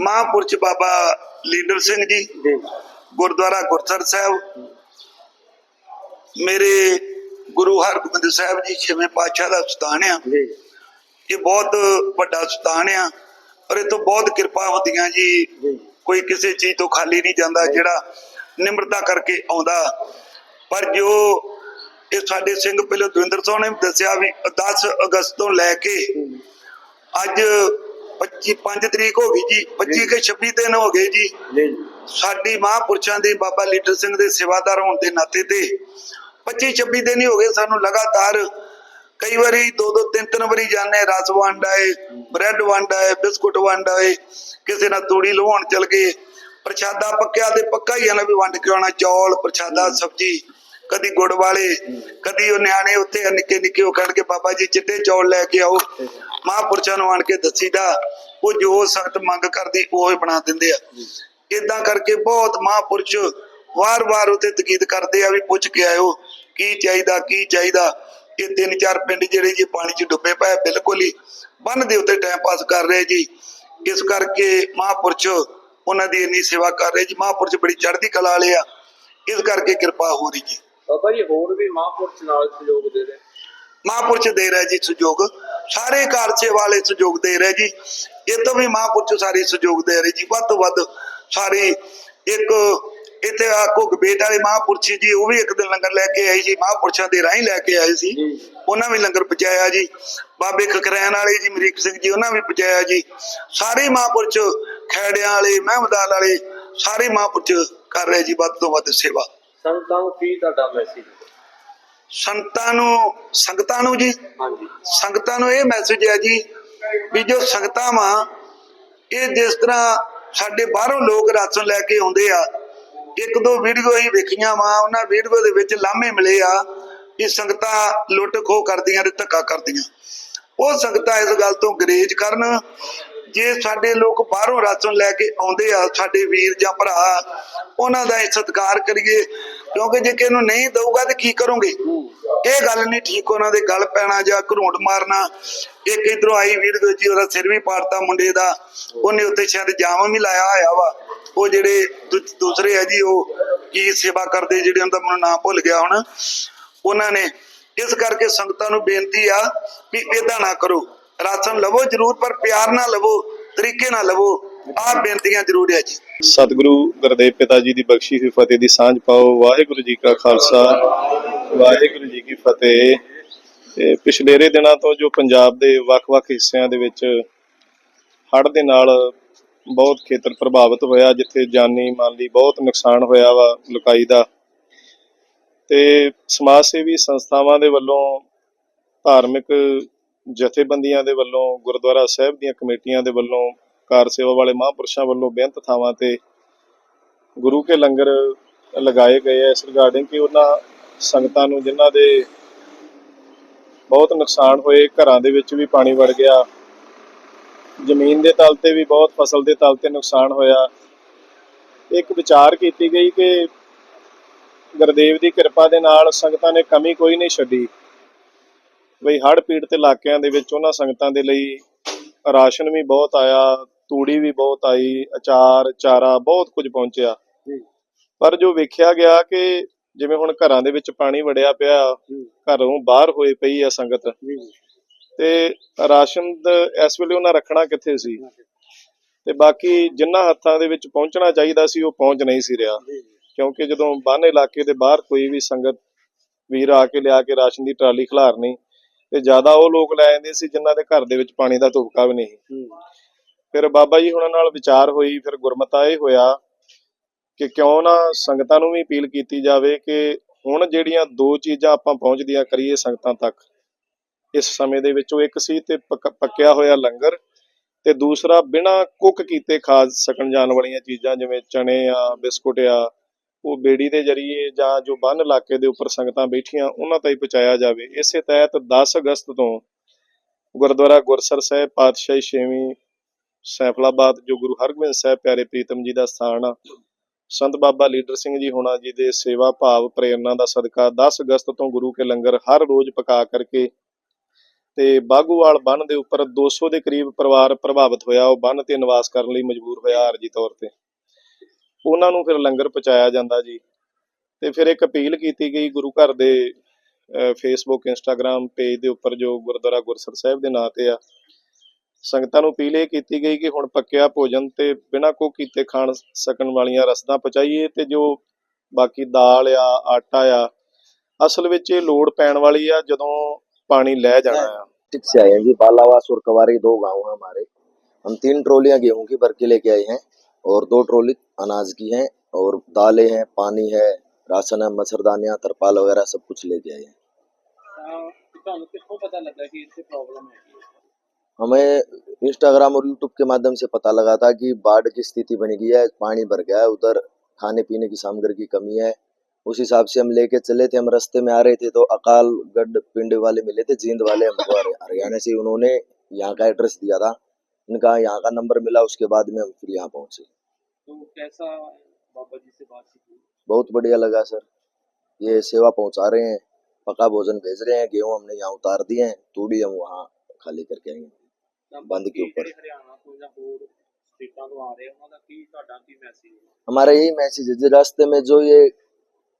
ਮਹਾਂਪੁਰਸ਼ ਬਾਬਾ leader Singh ji Gurdwara Gursar ਸਾਹਿਬ ਮੇਰੇ ਗੁਰੂ ਹਰਗੋਬਿੰਦ ਸਾਹਿਬ ਜੀ ਛੇਵੇਂ ਪਾਤਸ਼ਾਹ ਦਾ ਸਥਾਨ ਆ। ਇਹ ਬਹੁਤ ਵੱਡਾ ਸਥਾਨ ਆ ਔਰ ਇਹ ਤੋਂ ਬਹੁਤ ਕਿਰਪਾ ਹੁੰਦੀਆਂ ਜੀ। ਕੋਈ ਕਿਸੇ ਚੀਜ਼ ਤੋਂ ਖਾਲੀ ਨਹੀਂ ਜਾਂਦਾ ਜਿਹੜਾ ਨਿਮਰਤਾ ਕਰਕੇ ਆਉਂਦਾ। ਪਰ ਜੋ ਇਹ ਸਾਡੇ ਸਿੰਘ ਪਹਿਲੇ ਦਵਿੰਦਰ ਸਿੰਘ ਨੇ ਦੱਸਿਆ ਵੀ 10 ਅਗਸਤ ਤੋਂ ਲੈ ਕੇ ਅੱਜ 25 5 ਤਰੀਕ ਹੋ ਗਈ ਜੀ 25 ਕੇ 26 ਦਿਨ ਹੋ ਗਏ ਜੀ। ਸਾਡੀ ਮਹਾਂਪੁਰਸ਼ਾਂ ਦੇ ਬਾਬਾ ਲੀਡਰ ਸਿੰਘ ਦੇ ਸੇਵਾਦਾਰ ਹੋਣ ਦੇ ਨਾਤੇ ਤੇ 25 26 ਦਿਨ ਹੀ ਹੋ ਗਏ ਸਾਨੂੰ ਲਗਾਤਾਰ। ਕਈ ਵਾਰੀ ਦੋ ਦੋ ਤਿੰਨ ਤਿੰਨ ਵਾਰੀ ਜਾਂਦੇ ਰਸ ਵੰਡ ਆਏ ਬ੍ਰੈਡ ਵੰਡ ਆਏ ਬਿਸਕੁਟ ਵੰਡ ਆਏ ਕਿਸੇ ਨਾਲ ਤੂੜੀ ਲਵਾਉਣ ਚਲ ਗਏ। ਪ੍ਰਸ਼ਾਦਾ ਪੱਕਿਆ ਤੇ ਪੱਕਾ ਹੀ ਆ ਨਾ ਵੀ ਵੰਡ ਕੇ ਆਉਣਾ ਚੌਲ ਪ੍ਰਸ਼ਾਦਾ ਸਬਜੀ। ਕਦੀ ਗੁੜ ਵਾਲੇ, ਕਦੀ ਉਹ ਨਿਆਣੇ ਉੱਥੇ ਨਿੱਕੇ ਨਿੱਕੇ ਉਹ ਕਹਿਣ ਕੇ ਬਾਬਾ ਜੀ ਚਿੱਟੇ ਚੌਲ ਲੈ ਕੇ ਆਓ। ਮਹਾਂਪੁਰਸ਼ਾਂ ਨੂੰ ਆਣ ਕੇ ਦੱਸੀਦਾ, ਉਹ ਜੋ ਸਖਤ ਮੰਗ ਕਰਦੀ, ਉਹ ਹੀ ਬਣਾ ਦਿੰਦੇ ਆ। ਇਦਾਂ ਕਰਕੇ ਬਹੁਤ ਮਹਾਂਪੁਰਸ਼ ਵਾਰ-ਵਾਰ ਉਤੇ ਤਕੀਦ ਕਰਦੇ ਆ ਵੀ ਪੁੱਛ ਕੇ ਆਇਓ, ਕੀ ਚਾਹੀਦਾ ਕੀ ਚਾਹੀਦਾ। ਇਹ ਤਿੰਨ ਚਾਰ ਪਿੰਡ ਜਿਹੜੇ ਜੀ ਪਾਣੀ 'ਚ ਡੁੱਬੇ ਪਏ ਬਿਲਕੁਲ ਹੀ ਬੰਨ ਦੇ ਉੱਤੇ ਟਾਈਮ ਪਾਸ ਕਰ ਰਹੇ ਜੀ। ਇਸ ਕਰਕੇ ਮਹਾਂਪੁਰਸ਼ ਉਹਨਾਂ ਦੀ ਇੰਨੀ ਸੇਵਾ ਕਰ ਰਹੇ ਜੀ। ਮਹਾਂਪੁਰਸ਼ ਬੜੀ ਚੜ੍ਹਦੀ ਕਲਾ ਵਾਲੇ ਆ। ਇਸ ਕਰਕੇ ਕਿਰਪਾ ਹੋ ਰਹੀ ਜੀ। ਬਾਬਾ ਜੀ ਹੋਰ ਵੀ ਮਹਾਂਪੁਰਸ਼ ਨਾਲ ਸਹਿਯੋਗ ਦੇ ਰਹੇ? ਮਹਾਂਪੁਰਸ਼ ਦੇ ਰਿਹਾ ਜੀ ਸਹਿਯੋਗ। ਸਾਰੇ ਕਾਰ ਸੇਵਾ ਵਾਲੇ ਸਹਿਯੋਗ ਦੇ ਰਹੇ ਜੀ। ਇਹ ਤੋਂ ਵੀ ਮਹਾਂਪੁਰਸ਼ ਸਾਰੇ ਸਹਿਯੋਗ ਦੇ ਰਹੇ ਜੀ। ਵੱਧ ਤੋਂ ਵੱਧ ਸਾਰੇ ਇੱਕ ਇੱਥੇ ਆ ਘੁੱਗ ਬੇਟ ਵਾਲੇ ਮਹਾਂਪੁਰਸ਼ ਜੀ ਉਹ ਵੀ ਇੱਕ ਦਿਨ ਲੰਗਰ ਲੈ ਕੇ ਆਏ ਜੀ। ਮਹਾਂਪੁਰਸ਼ਾਂ ਦੇ ਰਾਹੀਂ ਲੈ ਕੇ ਆਏ ਸੀ। ਉਹਨਾਂ ਵੀ ਲੰਗਰ ਪਹੁੰਚਾਇਆ ਜੀ। ਬਾਬੇ ਖਕਰੈਨ ਵਾਲੇ ਜੀ ਮਰੀਕ ਸਿੰਘ ਜੀ ਉਹਨਾਂ ਵੀ ਪਹੁੰਚਾਇਆ ਜੀ। ਸਾਰੇ ਮਹਾਂਪੁਰਸ਼ ਖੈੜਿਆਂ ਵਾਲੇ ਮਹਿਮਦਾਲ ਵਾਲੇ ਸਾਰੇ ਮਹਾਂਪੁਰਸ਼ ਕਰ ਰਹੇ ਜੀ। ਵੱਧ ਤੋਂ ਵੱਧ ਸੇਵਾ। ਸੰਗਤਾਂ ਨੂੰ ਕੀ ਤੁਹਾਡਾ ਮੈਸੇਜ ਸੰਤਾਂ ਨੂੰ ਸੰਗਤਾਂ ਨੂੰ ਜੀ। ਹਾਂਜੀ। ਸੰਗਤਾਂ ਨੂੰ ਇਹ ਮੈਸੇਜ ਹੈ ਜੀ ਵੀ ਜੋ ਸੰਗਤਾਂ ਵਾ ਇਹ ਜਿਸ ਤਰ੍ਹਾਂ ਸਾਡੇ ਬਾਹਰੋਂ ਲੋਕ ਰਾਸ਼ਨ ਲੈ ਕੇ ਆਉਂਦੇ ਆ ਇੱਕ ਦੋ ਵੀਡੀਓ ਹੀ ਵੇਖੀਆਂ ਵਾ ਉਹਨਾਂ ਵੀਡੀਓ ਦੇ ਵਿੱਚ ਲਾਮੇ ਮਿਲੇ ਆ ਕਿ ਸੰਗਤਾਂ ਲੁੱਟ ਖੋਹ ਕਰਦੀਆਂ ਤੇ ਧੱਕਾ ਕਰਦੀਆਂ। ਉਹ ਸੰਗਤਾਂ ਇਸ ਗੱਲ ਤੋਂ ਗਰੇਜ ਕਰਨ ਜੇ ਸਾਡੇ ਲੋਕ ਬਾਹਰੋਂ ਰਾਸ਼ਨ ਲੈ ਕੇ ਆਉਂਦੇ ਆ ਸਾਡੇ ਵੀਰ ਜਾਂ ਭਰਾ ਉਹਨਾਂ ਦਾ ਇਹ ਸਤਿਕਾਰ ਕਰੀਏ ਕਿਉਂਕਿ ਜੇ ਕਿਸੇ ਨੂੰ ਨਹੀਂ ਦਊਗਾ ਤੇ ਕੀ ਕਰੋਗੇ? ਇਹ ਗੱਲ ਨਹੀਂ ਠੀਕ ਉਹਨਾਂ ਦੇ ਗੱਲ ਪੈਣਾ ਜਾਂ ਘਰੂੰਟ ਮਾਰਨਾ। ਇੱਕ ਇਧਰੋਂ ਆਈ ਵੀਡੀਓ ਜੀ ਉਹਦਾ ਸਿਰ ਵੀ ਪਾੜਤਾ ਮੁੰਡੇ ਦਾ। ਉਹਨੇ ਉੱਤੇ ਸ਼ਾਇਦ ਜਾਮ ਵੀ ਲਾਇਆ ਹੋਇਆ ਵਾ। ਉਹ ਜਿਹੜੇ ਦੂਸਰੇ ਆ ਜੀ, ਉਹ ਕੀ ਸੇਵਾ ਕਰਦੇ ਜਿਹੜੇ ਉਹਨਾਂ ਦਾ ਮੈਨੂੰ ਨਾਮ ਭੁੱਲ ਗਿਆ ਹੁਣ। ਉਹਨਾਂ ਨੇ ਇਸ ਕਰਕੇ ਸੰਗਤਾਂ ਨੂੰ ਬੇਨਤੀ ਆ ਵੀ ਇਦਾਂ ਨਾ ਕਰੋ। ਰਾਸ਼ਨ ਲਵੋ ਜ਼ਰੂਰ, ਪਰ ਪਿਆਰ ਨਾਲ ਲਵੋ, ਤਰੀਕੇ ਨਾਲ ਲਵੋ। ਆਹ ਬੇਨਤੀਆਂ ਜ਼ਰੂਰ ਹੈ ਜੀ। ਸਤਿਗੁਰੂ ਗੁਰਦੇਵ ਪਿਤਾ ਜੀ ਦੀ ਬਖਸ਼ੀ ਹੋਈ ਫਤਿਹ ਦੀ ਸਾਂਝ ਪਾਓ। ਵਾਹਿਗੁਰੂ ਜੀ ਕਾ ਖਾਲਸਾ, ਵਾਹਿਗੁਰੂ ਜੀ ਕੀ ਫਤਿਹ। ਤੇ ਪਿਛਲੇਰੇ ਦਿਨਾਂ ਤੋਂ ਜੋ ਪੰਜਾਬ ਦੇ ਵੱਖ-ਵੱਖ ਹਿੱਸਿਆਂ ਦੇ ਵਿੱਚ ਹੜ੍ਹ ਦੇ ਨਾਲ ਬਹੁਤ ਖੇਤਰ ਪ੍ਰਭਾਵਿਤ ਹੋਇਆ, ਜਿੱਥੇ ਜਾਨੀ ਮਾਲੀ ਬਹੁਤ ਨੁਕਸਾਨ ਹੋਇਆ ਵਾ ਲੁਕਾਈ ਦਾ। ਤੇ ਸਮਾਜ ਸੇਵੀ ਸੰਸਥਾਵਾਂ ਦੇ ਵੱਲੋਂ, ਧਾਰਮਿਕ ਜਥੇਬੰਦੀਆਂ ਦੇ ਵੱਲੋਂ, ਗੁਰਦੁਆਰਾ ਸਾਹਿਬ ਦੀਆਂ ਕਮੇਟੀਆਂ ਦੇ ਵੱਲੋਂ ਕਾਰ ਸੇਵਾ ਵਾਲੇ ਮਹਾਂਪੁਰਸ਼ਾਂ ਵੱਲੋਂ ਬੇਅੰਤ ਥਾਵਾਂ ਤੇ ਗੁਰੂ ਕੇ ਲੰਗਰ ਲਗਾਏ ਗਏ ਐ ਇਸ ਰਿਗਾਰਡਿੰਗ ਕਿ ਉਹਨਾਂ ਸੰਗਤਾਂ ਨੂੰ ਜਿਨ੍ਹਾਂ ਦੇ ਬਹੁਤ ਨੁਕਸਾਨ ਹੋਏ, ਘਰਾਂ ਦੇ ਵਿੱਚ ਵੀ ਪਾਣੀ ਵੜ ਗਿਆ, ਜ਼ਮੀਨ ਦੇ ਤਲ ਤੇ ਵੀ ਬਹੁਤ ਫਸਲ ਦੇ ਤਲ ਤੇ ਨੁਕਸਾਨ ਹੋਇਆ। ਇੱਕ ਵਿਚਾਰ ਕੀਤੀ ਗਈ ਕਿ ਗੁਰਦੇਵ ਦੀ ਕਿਰਪਾ ਦੇ ਨਾਲ ਸੰਗਤਾਂ ਨੇ ਕਮੀ ਕੋਈ ਨਹੀਂ ਛੱਡੀ। ਬਈ ਹੜ੍ਹ ਪੀੜਤ ਇਲਾਕਿਆਂ ਦੇ ਵਿੱਚ ਉਹਨਾਂ ਸੰਗਤਾਂ ਦੇ ਲਈ ਰਾਸ਼ਨ ਵੀ ਬਹੁਤ ਆਇਆ ਤੂੜੀ ਵੀ ਬਹੁਤ ਆਈ ਅਚਾਰ ਚਾਰਾ ਬਹੁਤ ਕੁਝ ਪਹੁੰਚਿਆ। ਪਰ ਜੋ ਵੇਖਿਆ ਗਿਆ ਕਿ ਜਿਵੇਂ ਹੁਣ ਘਰਾਂ ਦੇ ਵਿੱਚ ਪਾਣੀ ਵੜਿਆ ਪਿਆ ਘਰੋਂ ਬਾਹਰ ਹੋਏ ਪਈ ਆ ਸੰਗਤ। ਤੇ ਰਾਸ਼ਨ ਇਸ ਵੇਲੇ ਉਹਨਾਂ ਰੱਖਣਾ ਕਿੱਥੇ ਸੀ? ਤੇ ਬਾਕੀ ਜਿੰਨਾ ਹੱਥਾਂ ਦੇ ਵਿੱਚ ਪਹੁੰਚਣਾ ਚਾਹੀਦਾ ਸੀ ਉਹ ਪਹੁੰਚ ਨਹੀਂ ਸੀ ਰਿਹਾ। ਕਿਉਂਕਿ ਜਦੋਂ ਬੰਨ ਇਲਾਕੇ ਦੇ ਬਾਹਰ ਕੋਈ ਵੀ ਸੰਗਤ ਵੀਰ ਆ ਕੇ ਲਿਆ ਕੇ ਰਾਸ਼ਨ ਦੀ ਟਰਾਲੀ ਖਿਲਾਰਨੀ ਤੇ ਜ਼ਿਆਦਾ ਉਹ ਲੋਕ ਲੈ ਜਾਂਦੇ ਸੀ ਜਿਨ੍ਹਾਂ ਦੇ ਘਰ ਦੇ ਵਿੱਚ ਪਾਣੀ ਦਾ ਤੁਪਕਾ ਵੀ ਨਹੀਂ। ਫਿਰ ਬਾਬਾ ਜੀ ਹੁਣਾਂ ਨਾਲ ਵਿਚਾਰ ਹੋਈ, ਫਿਰ ਗੁਰਮਤਾ ਇਹ ਹੋਇਆ ਕਿ ਕਿਉਂ ਨਾ ਸੰਗਤਾਂ ਨੂੰ ਵੀ ਅਪੀਲ ਕੀਤੀ ਜਾਵੇ ਕਿ ਹੁਣ ਜਿਹੜੀਆਂ ਦੋ ਚੀਜ਼ਾਂ ਆਪਾਂ ਪਹੁੰਚਦੀਆਂ ਕਰੀਏ ਸੰਗਤਾਂ ਤੱਕ, ਇਸ ਸਮੇਂ ਦੇ ਵਿੱਚ ਉਹ ਇੱਕ ਸੀ ਤੇ ਪੱਕਿਆ ਹੋਇਆ ਲੰਗਰ ਤੇ ਦੂਸਰਾ ਬਿਨਾਂ ਕੁੱਕ ਕੀਤੇ ਖਾ ਸਕਣ ਜਾਣ ਵਾਲੀਆਂ ਚੀਜ਼ਾਂ ਜਿਵੇਂ ਚਣੇ ਆ, ਬਿਸਕੁਟ ਆ, ਉਹ ਬੇੜੀ ਦੇ ਜਰੀਏ ਜਾਂ ਜੋ ਬੰਨ ਇਲਾਕੇ ਦੇ ਉੱਪਰ ਸੰਗਤਾਂ ਬੈਠੀਆਂ ਉਹਨਾਂ ਤਾਈਂ ਪਹੁੰਚਾਇਆ ਜਾਵੇ। ਇਸੇ ਤਹਿਤ 10 ਅਗਸਤ ਤੋਂ ਗੁਰਦੁਆਰਾ ਗੁਰਸਰ ਸਾਹਿਬ ਪਾਤਸ਼ਾਹੀ ਛੇਵੀਂ ਸੈਫਲਾਬਾਦ ਜੋ ਗੁਰੂ ਹਰਗੋਬਿੰਦ ਸਾਹਿਬ ਪਿਆਰੇ ਪ੍ਰੀਤਮ ਜੀ ਦਾ ਸਥਾਨ ਆ, ਸੰਤ ਬਾਬਾ ਲੀਡਰ ਸਿੰਘ ਜੀ ਹੋਣਾ ਜੀ ਦੇ ਸੇਵਾ ਭਾਵ ਪ੍ਰੇਰਣਾ ਦਾ ਸਦਕਾ 10 ਅਗਸਤ ਤੋਂ ਗੁਰੂ ਕੇ ਲੰਗਰ ਹਰ ਰੋਜ਼ ਪਕਾ ਕਰਕੇ ਤੇ ਬਾਗੂਵਾਲ ਬੰਨ ਦੇ ਉੱਪਰ 200 ਦੇ ਕਰੀਬ ਪਰਿਵਾਰ ਪ੍ਰਭਾਵਿਤ ਹੋਇਆ, ਉਹ ਬੰਨ ਤੇ ਨਿਵਾਸ ਕਰਨ ਲਈ ਮਜਬੂਰ ਹੋਇਆ ਆਰਜੀ ਤੌਰ ਤੇ। ਉਹਨਾਂ ਨੂੰ ਫਿਰ ਲੰਗਰ ਪਹੁੰਚਾਇਆ ਜਾਂਦਾ ਜੀ ਤੇ ਫਿਰ ਇੱਕ ਅਪੀਲ ਕੀਤੀ ਗਈ ਗੁਰੂ ਘਰ ਦੇ ਫੇਸਬੁੱਕ ਇੰਸਟਾਗ੍ਰam ਪੇਜ ਦੇ ਉੱਪਰ ਜੋ ਗੁਰਦੁਆਰਾ ਗੁਰਸਰ ਸਾਹਿਬ ਦੇ ਨਾਂ ਤੇ ਆ ਸੰਗਤਾਂ ਨੂੰ ਅਪੀਲ ਇਹ ਕੀਤੀ ਗਈ ਕਿ ਹੁਣ ਪੱਕਿਆ ਭੋਜਨ ਤੇ ਬਿਨਾਂ ਕੋ ਕੀਤੇ ਖਾਣ ਸਕਣ ਵਾਲੀਆਂ ਰਸਦਾਂ ਪਹੁੰਚਾਈਏ ਤੇ ਜੋ ਬਾਕੀ ਦਾਲ ਆ ਆਟਾ ਆ ਅਸਲ ਵਿੱਚ ਇਹ ਲੋੜ ਪੈਣ ਵਾਲੀ ਆ ਜਦੋਂ ਪਾਣੀ ਲੈ ਜਾਣਾ ਆ डिस्ट्रिक्ट से आए हैं जी बालावास और कवारी दो गांव हैं हमारे हम तीन ट्रॉलियां गेहूं की भर के लेके आए हैं और दो ट्रॉली अनाज की हैं और दालें हैं पानी है राशन है मच्छरदानियां तरपाल वगैरह सब कुछ लेके आए हैं ਤਾਂ ਤੁਹਾਨੂੰ ਕਿੱਥੋਂ ਪਤਾ ਲੱਗਾ ਕਿ ਇੱਥੇ ਪ੍ਰੋਬਲਮ ਹੈਗੀ ਹੈ हमें इंस्टाग्राम और यूट्यूब के माध्यम से पता लगा था कि बाढ़ की स्थिति बन गई है पानी भर गया है उधर खाने पीने की सामग्री की कमी है। उस हिसाब से हम लेके चले थे हम रास्ते में आ रहे थे तो अकालगढ़ पिंड वाले मिले थे जींद वाले हमको हरियाणा से उन्होंने यहाँ का एड्रेस दिया था। इनका यहाँ का नंबर मिला उसके बाद में हम फिर यहाँ पहुँचे। तो कैसा बाबा जी से बातचीत बहुत बढ़िया लगा सर। ये सेवा पहुँचा रहे हैं पका भोजन भेज रहे हैं गेहूँ हमने यहाँ उतार दिए हैं तूड़ी हम वहाँ खाली करके आएँगे हाँ, बंद के ऊपर। हमारा यही मैसेज है जिस रास्ते में जो ये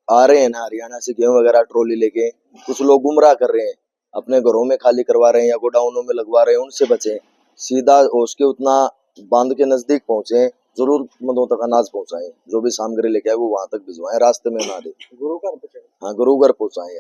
आ रहे हैं ना हरियाणा से गेहूँ वगैरह ट्रॉली लेके कुछ लोग गुमराह कर रहे हैं अपने घरों में खाली करवा रहे हैं या गोडाउनों में लगवा रहे हैं उनसे बचें। सीधा उसके उतना बाँध के नज़दीक पहुँचे जरूरतमंदों तक अनाज पहुंचाएँ जो भी सामग्री लेके आए वो वहाँ तक भिजवाएँ रास्ते में ना दे। गुरु घर हाँ गुरु घर पहुंचाएँ